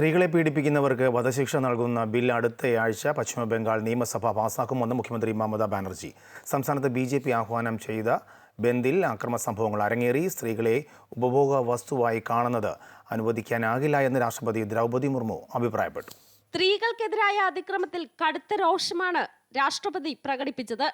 സ്ത്രീകളെ പീഡിപ്പിക്കുന്നവർക്ക് വധശിക്ഷ നൽകുന്ന ബിൽ അടുത്തയാഴ്ച പശ്ചിമ ബംഗാൾ നിയമസഭ പാസാക്കുമെന്ന് മുഖ്യമന്ത്രി മമതാ ബാനർജി. സംസ്ഥാനത്ത് ബി ജെ പി ആഹ്വാനം ചെയ്ത ബന്ദിൽ അക്രമ സംഭവങ്ങൾ അരങ്ങേറി സ്ത്രീകളെ ഉപഭോഗ വസ്തുവായി കാണുന്നത് അനുവദിക്കാനാകില്ല എന്ന് രാഷ്ട്രപതി ദ്രൗപദി മുർമു അഭിപ്രായപ്പെട്ടു. സ്ത്രീകൾക്കെതിരായ അതിക്രമത്തിൽ കടുത്ത രോഷമാണ് രാഷ്ട്രപതി പ്രകടിപ്പിച്ചത്.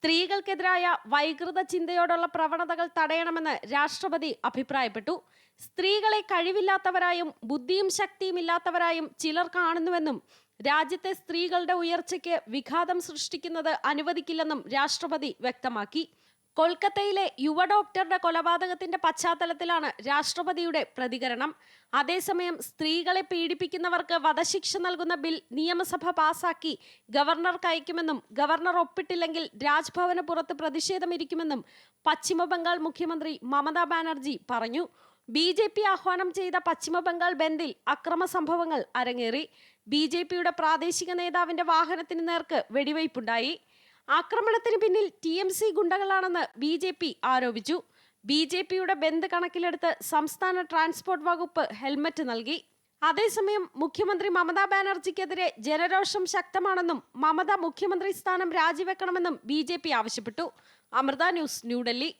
സ്ത്രീകൾക്കെതിരായ വൈകൃത ചിന്തയോടുള്ള പ്രവണതകൾ തടയണമെന്ന് രാഷ്ട്രപതി അഭിപ്രായപ്പെട്ടു. സ്ത്രീകളെ കഴിവില്ലാത്തവരായും ബുദ്ധിയും ശക്തിയും ഇല്ലാത്തവരായും ചിലർ കാണുന്നുവെന്നും രാജ്യത്തെ സ്ത്രീകളുടെ ഉയർച്ചയ്ക്ക് വിഘാതം സൃഷ്ടിക്കുന്നത് അനുവദിക്കില്ലെന്നും രാഷ്ട്രപതി വ്യക്തമാക്കി. കൊൽക്കത്തയിലെ യുവ ഡോക്ടറുടെ കൊലപാതകത്തിന്റെ പശ്ചാത്തലത്തിലാണ് രാഷ്ട്രപതിയുടെ പ്രതികരണം. അതേസമയം സ്ത്രീകളെ പീഡിപ്പിക്കുന്നവർക്ക് വധശിക്ഷ നൽകുന്ന ബിൽ നിയമസഭ പാസാക്കി. ഗവർണർക്ക് അയക്കുമെന്നും ഗവർണർ ഒപ്പിട്ടില്ലെങ്കിൽ രാജ്ഭവന് പുറത്ത് പ്രതിഷേധമിരിക്കുമെന്നും പശ്ചിമ ബംഗാൾ മുഖ്യമന്ത്രി മമതാ ബാനർജി പറഞ്ഞു. ബി ജെ പി ആഹ്വാനം ചെയ്ത പശ്ചിമബംഗാൾ ബന്ദിൽ അക്രമ സംഭവങ്ങൾ അരങ്ങേറി. ബി ജെ പിയുടെ പ്രാദേശിക നേതാവിന്റെ വാഹനത്തിന് നേർക്ക് വെടിവയ്പുണ്ടായി. ആക്രമണത്തിന് പിന്നിൽ ടി എം സി ഗുണ്ടകളാണെന്ന് ബി ജെ പി ആരോപിച്ചു. ബി ജെ പിയുടെ ബന്ദ് കണക്കിലെടുത്ത് സംസ്ഥാന ട്രാൻസ്പോർട്ട് വകുപ്പ് ഹെൽമറ്റ് നൽകി. അതേസമയം മുഖ്യമന്ത്രി മമതാ ബാനർജിക്കെതിരെ ജനരോഷം ശക്തമാണെന്നും മമത മുഖ്യമന്ത്രി സ്ഥാനം രാജിവെക്കണമെന്നും ബി ആവശ്യപ്പെട്ടു. അമൃത ന്യൂസ് ന്യൂഡൽഹി.